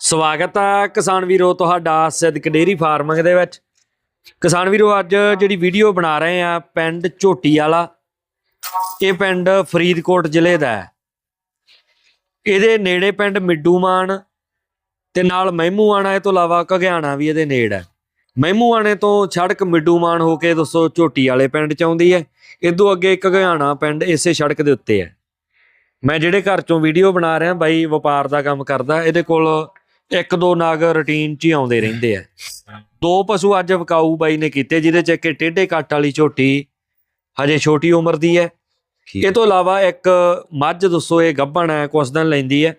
ਸਵਾਗਤ ਹੈ ਕਿਸਾਨ ਵੀਰੋ ਤੁਹਾਡਾ ਸਿੱਧਕ ਡੇਰੀ ਫਾਰਮਿੰਗ ਦੇ ਵਿੱਚ। ਕਿਸਾਨ ਵੀਰੋ, ਅੱਜ ਜਿਹੜੀ ਵੀਡੀਓ ਬਣਾ ਰਹੇ ਆ, ਪਿੰਡ ਝੋਟੀ ਵਾਲਾ, ਇਹ ਪਿੰਡ ਫਰੀਦਕੋਟ ਜ਼ਿਲ੍ਹੇ ਦਾ ਹੈ। ਇਹਦੇ ਨੇੜੇ ਪਿੰਡ ਮਿੱਡੂਮਾਨ ਤੇ ਨਾਲ ਮਹਿਮੂਆਣਾ ਇਹ ਤੋਂ ਇਲਾਵਾ ਘਗਿਆਣਾ ਵੀ ਇਹਦੇ ਨੇੜ ਹੈ। ਮਹਿਮੂਆਣੇ ਤੋਂ ਸੜਕ ਮਿੱਡੂਮਾਨ ਹੋ ਕੇ ਦੋਸਤੋ ਝੋਟੀ ਵਾਲੇ ਪਿੰਡ ਚ ਆਉਂਦੀ ਹੈ। ਇਦੋਂ ਅੱਗੇ ਘਗਿਆਣਾ ਪਿੰਡ ਇਸੇ ਸੜਕ ਦੇ ਉੱਤੇ ਹੈ। ਮੈਂ ਜਿਹੜੇ ਘਰ ਚੋਂ ਵੀਡੀਓ ਬਣਾ ਰਿਹਾ, ਬਾਈ ਵਪਾਰ ਦਾ ਕੰਮ ਕਰਦਾ, ਇਹਦੇ ਕੋਲ ਇੱਕ ਦੋ ਨਾਗ ਰੁਟੀਨ 'ਚ ਹੀ ਆਉਂਦੇ ਰਹਿੰਦੇ ਆ। ਦੋ ਪਸ਼ੂ ਅੱਜ ਵਿਕਾਊ ਬਾਈ ਨੇ ਕੀਤੇ ਜਿਹਦੇ 'ਚ ਇੱਕ ਟੇਢੇ ਕੱਟ ਵਾਲੀ ਝੋਟੀ ਹਜੇ ਛੋਟੀ ਉਮਰ ਦੀ ਹੈ। ਇਹ ਤੋਂ ਇਲਾਵਾ ਇੱਕ ਮੱਝ ਦੱਸੋ ਇਹ ਗੱਭਣ ਹੈ ਕੁਛ ਦਿਨ ਲੈਂਦੀ ਹੈ।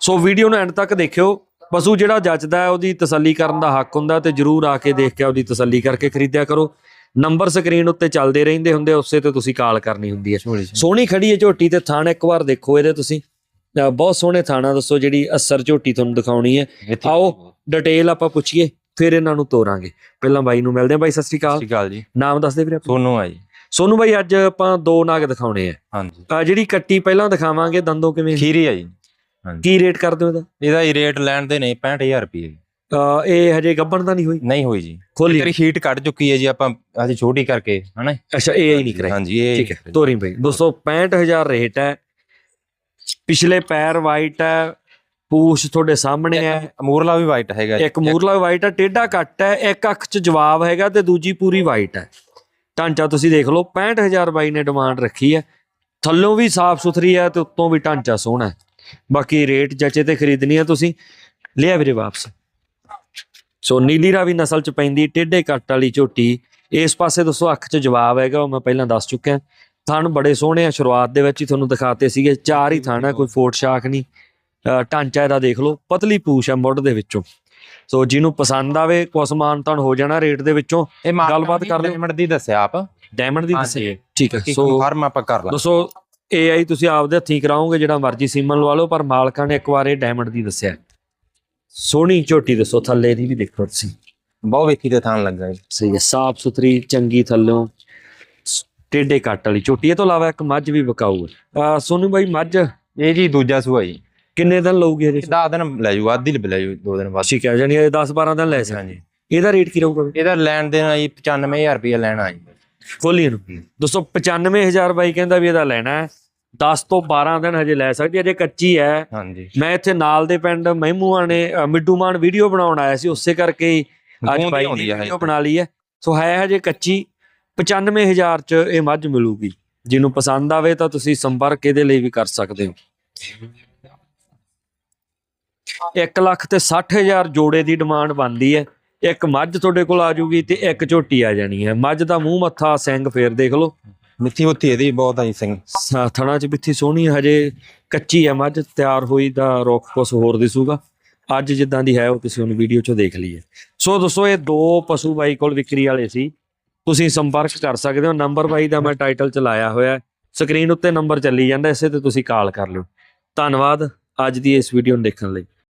ਸੋ ਵੀਡੀਓ ਨੂੰ ਐਂਡ ਤੱਕ ਦੇਖਿਓ। ਪਸ਼ੂ ਜਿਹੜਾ ਜੱਜਦਾ ਹੈ ਉਹਦੀ ਤਸੱਲੀ ਕਰਨ ਦਾ ਹੱਕ ਹੁੰਦਾ ਤੇ ਜਰੂਰ ਆ ਕੇ ਦੇਖ ਕੇ ਉਹਦੀ ਤਸੱਲੀ ਕਰਕੇ ਖਰੀਦਿਆ ਕਰੋ। ਨੰਬਰ ਸਕਰੀਨ ਉੱਤੇ ਚੱਲਦੇ ਰਹਿੰਦੇ ਹੁੰਦੇ ਉਸੇ ਤੇ ਤੁਸੀਂ ਕਾਲ ਕਰਨੀ ਹੁੰਦੀ ਹੈ। ਸੋਹਣੀ ਖੜੀ ਹੈ ਝੋਟੀ ਤੇ ਥਾਣ ਇੱਕ ਵਾਰ ਦੇਖੋ ਇਹਦੇ ਤੁਸੀਂ। ਬਹੁਤ ਸੋਹਣੇ ਥਾਣਾ ਦੱਸੋ ਜਿਹੜੀ ਅਸਰ ਝੋਟੀ ਤੁਹਾਨੂੰ ਦਿਖਾਉਣੀ ਹੈ। ਆਓ ਡਿਟੇਲ ਆਪਾਂ ਪੁੱਛੀਏ ਫਿਰ ਇਹਨਾਂ ਨੂੰ ਤੋਰਾਂਗੇ। ਪਹਿਲਾਂ ਬਾਈ ਨੂੰ ਮਿਲਦੇ ਹਾਂ। ਬਾਈ ਸਤਿ ਸ਼੍ਰੀ ਸਤਿ ਅਕਾਲ ਸ਼੍ਰੀ ਅਕਾਲ ਜੀ। ਨਾਮ ਦੱਸ ਦੇ ਵੀਰੇ। ਸੋਨੂ ਆ ਜੀ। ਸੋਨੂੰ ਬਾਈ ਅੱਜ ਆਪਾਂ ਦੋ ਨਾਗ ਦਿਖਾਉਣੇ ਆ। ਹਾਂਜੀ। ਜਿਹੜੀ ਕੱਟੀ ਪਹਿਲਾਂ ਦਿਖਾਵਾਂਗੇ ਦੰਦੋਂ ਕਿਵੇਂ? ਖੀਰੀ ਆ ਜੀ। ਹਾਂਜੀ। ਕੀ ਰੇਟ ਕਰਦੇ ਹੋ ਇਹਦਾ? ਇਹਦਾ ਹੀ ਰੇਟ ਲੈਣ ਦੇ ਨੇ 65000 ਰੁਪਏ। ਇਹ ਹਜੇ ਗੱਬਣ ਤਾਂ ਨਹੀਂ ਹੋਈ? ਨਹੀਂ ਹੋਈ ਜੀ। ਖੋਲੀ। ਤੇਰੀ ਹੀਟ ਕੱਢ ਚੁੱਕੀ ਹੈ ਜੀ ਆਪਾਂ ਅਸੀਂ ਛੋਟੀ ਕਰਕੇ ਹਨਾ? ਅੱਛਾ ਇਹ ਹੀ ਨਹੀਂ ਕਰਾਈ। ਹਾਂਜੀ ਇਹ ਠੀਕ ਹੈ ਤੋਰੀ ਬਾਈ 265000 ਰੇਟ ਹੈ। ਪਿਛਲੇ ਪੈਰ ਵਾਈਟ ਹੈ ਪੂਛ ਤੁਹਾਡੇ ਸਾਹਮਣੇ ਹੈ। ਮੂਰਲਾ ਵੀ ਵਾਈਟ ਹੈਗਾ। ਇੱਕ ਮੂਰਲਾ ਵਾਈਟ ਹੈ ਟੇਢਾ ਕੱਟ ਹੈ ਇੱਕ ਅੱਖ 'ਚ ਜਵਾਬ ਹੈਗਾ ਤੇ ਦੂਜੀ ਪੂਰੀ ਵਾਈਟ ਹੈ। ਢਾਂਚਾ ਤੁਸੀਂ ਦੇਖ ਲਓ 65000 ਬਾਈ ਨੇ ਡਿਮਾਂਡ ਰੱਖੀ ਹੈ। ਥੱਲੋਂ ਵੀ ਸਾਫ਼ ਸੁਥਰੀ ਹੈ ਤੇ ਉੱਤੋਂ ਵੀ ਢਾਂਚਾ ਸੋਹਣਾ ਹੈ। ਬਾਕੀ ਰੇਟ ਜੱਚੇ ਤੇ ਖਰੀਦਣੀ ਹੈ ਤੁਸੀਂ। ਲਿਆ ਵੀਰੇ ਵਾਪਸ। ਸੋ ਨੀਲੀ ਰਾਵੀ ਨਸਲ 'ਚ ਪੈਂਦੀ ਟੇਢੇ ਕੱਟ ਵਾਲੀ ਝੋਟੀ। ਇਸ ਪਾਸੇ ਦੱਸੋ ਅੱਖ 'ਚ ਜਵਾਬ ਹੈਗਾ ਉਹ ਮੈਂ ਪਹਿਲਾਂ ਦੱਸ ਚੁੱਕਿਆ। ਥਣ ਬੜੇ ਸੋਹਣੇ ਆ ਸ਼ੁਰੂਆਤ ਦੇ ਵਿੱਚ ਹੀ ਤੁਹਾਨੂੰ ਦਿਖਾਤੇ ਸੀਗੇ। ਚਾਰ ਹੀ ਥਣ ਆ ਕੋਈ ਫੋਟ ਸ਼ਾਖ ਨਹੀਂ। ਢਾਂਚਾ ਇਹਦਾ ਦੇਖ ਲਓ ਪਤਲੀ ਪੂਛ ਹੈ ਮੁੱਢ ਦੇ ਵਿੱਚੋਂ। ਸੋ ਜਿਹਨੂੰ ਪਸੰਦ ਆਵੇ ਕੁਛ ਮਾਨ ਤਾਂ ਹੋ ਜਾਣਾ ਰੇਟ ਦੇ ਵਿੱਚੋਂ। ਗੱਲਬਾਤ ਕਰ ਲਿਓ। ਡਾਇਮੰਡ ਦੀ ਦੱਸਿਆ ਆਪ। ਡਾਇਮੰਡ ਦੀ। ਦੱਸੇ ਠੀਕ ਹੈ ਸੋ ਫਾਰਮ ਆਪਾਂ ਕਰ ਲਾ ਦੋਸਤੋ AI ਤੁਸੀਂ ਆਪਦੇ ਹੱਥੀਂ ਕਰਾਓਗੇ ਜਿਹੜਾ ਮਰਜ਼ੀ ਸੀਮਨ ਲਵਾ ਲਓ ਪਰ ਮਾਲਕਾਂ ਨੇ ਇੱਕ ਵਾਰ ਇਹ ਡਾਇਮੰਡ ਦੀ ਦੱਸਿਆ। ਸੋਹਣੀ ਝੋਟੀ ਦੱਸੋ ਥੱਲੇ ਦੀ ਵੀ ਦੇਖੋ ਤੁਸੀਂ। ਬਹੁਤ ਵੇਖੀ ਤੇ ਥਾਂ ਲੱਗਾ ਸਹੀ ਹੈ ਸਾਫ਼ ਸੁਥਰੀ ਚੰਗੀ ਥੱਲੋਂ। ਟੇਢੇ ਕੱਟ ਵਾਲੀ ਝੋਟੀ ਇਹ ਤੋਂ ਇਲਾਵਾ ਇੱਕ ਮੱਝ ਵੀ ਵਿਕਾਊ ਹੈ। ਸੋਨੂੰ ਬਾਈ ਮੱਝ? ਇਹ ਜੀ ਦੂਜਾ ਸੂਆ ਜੀ। ਕਿੰਨੇ ਦਿਨ ਲਊਗੀ ਹਜੇ 10 ਦਿਨ ਲੈ ਜੂ ਅੱਧੀ ਲੈ ਜੂ ਦੋ ਦਿਨ ਬਾਅਦ। ਠੀਕ ਹੈ ਜਾਨੀ ਇਹ 10 12 ਦਿਨ ਲੈ ਸਕਦੇ। ਹਾਂਜੀ ਇਹਦਾ ਰੇਟ ਕੀ ਰਹੂਗਾ? ਇਹਦਾ ਲੈਣ ਦੇਣਾ ਜੀ 95000 ਰੁਪਏ ਲੈਣਾ ਜੀ ਖੋਲੀ ਇਹਨੂੰ। ਦੋਸਤੋ 95000 ਬਾਈ ਕਹਿੰਦਾ ਵੀ ਇਹਦਾ ਲੈਣਾ ਹੈ। 10 ਤੋਂ 12 ਦਿਨ ਹਜੇ ਲੈ ਸਕਦੀ ਹੈ, ਅਜੇ ਕੱਚੀ ਹੈ। ਹਾਂਜੀ। ਮੈਂ ਇੱਥੇ ਨਾਲ ਦੇ ਪਿੰਡ ਮਹਿਮੂਆਂ ਨੇ ਮਿੱਡੂਮਾਨ ਵੀਡੀਓ ਬਣਾਉਣ ਆਇਆ ਸੀ ਉਸੇ ਕਰਕੇ ਅੱਜ ਬਾਈ ਨੇ ਵੀਡੀਓ ਹਜੇ। ਬਣਾ ਲਈ ਹੈ। ਸੋ ਹੈ ਹਜੇ ਕੱਚੀ 95000 ਚ ਇਹ ਮੱਝ ਮਿਲੂਗੀ। ਜਿਹਨੂੰ ਪਸੰਦ ਆਵੇ ਤਾਂ ਤੁਸੀਂ ਸੰਪਰਕ ਇਹਦੇ ਲਈ ਵੀ ਕਰ ਸਕਦੇ ਹੋ। 1 ਲੱਖ ਤੇ 60000 ਜੋੜੇ ਦੀ ਡਿਮਾਂਡ ਬਣਦੀ ਹੈ। ਇੱਕ ਮੱਝ ਤੁਹਾਡੇ ਕੋਲ ਆ ਜੂਗੀ ਤੇ ਇੱਕ ਝੋਟੀ ਆ ਜਾਣੀ ਹੈ। ਮੱਝ ਦਾ ਮੂੰਹ ਮੱਥਾ ਸਿੰਘ ਫੇਰ ਦੇਖ ਲਓ। ਮਿੱਠੀ ਮੁੱਠੀ ਇਹਦੀ ਬਹੁਤ ਆ ਜੀ ਸਿੰਘ ਥਣਾ ਚ ਬਿੱਥੀ ਸੋਹਣੀ ਹਜੇ ਕੱਚੀ ਹੈ ਮੱਝ ਤਿਆਰ ਹੋਈ ਤਾਂ ਰੁੱਖ ਕੁਛ ਹੋਰ ਦਿਸੂਗਾ। ਅੱਜ ਜਿੱਦਾਂ ਦੀ ਹੈ ਉਹ ਤੁਸੀਂ ਉਹਨੂੰ ਵੀਡੀਓ ਚੋਂ ਦੇਖ ਲਈਏ। ਸੋ ਦੋਸਤੋ ਇਹ ਦੋ ਪਸ਼ੂ ਬਾਈ ਕੋਲ ਵਿਕਰੀ ਵਾਲੇ ਸੀ। ਤੁਸੀਂ ਸੰਪਰਕ ਕਰ ਸਕਦੇ ਹੋ। ਨੰਬਰ ਬਾਈ ਦਾ ਮੈਂ ਟਾਈਟਲ ਚ ਲਾਇਆ ਹੋਇਆ ਸਕਰੀਨ ਉੱਤੇ ਨੰਬਰ ਚੱਲੀ ਜਾਂਦਾ, ਇਸੇ ਤੇ ਤੁਸੀਂ ਕਾਲ ਕਰ ਲਿਓ। ਧੰਨਵਾਦ। ਅੱਜ ਦੀ ਇਸ ਵੀਡੀਓ ਨੂੰ ਦੇਖਣ ਲਈ।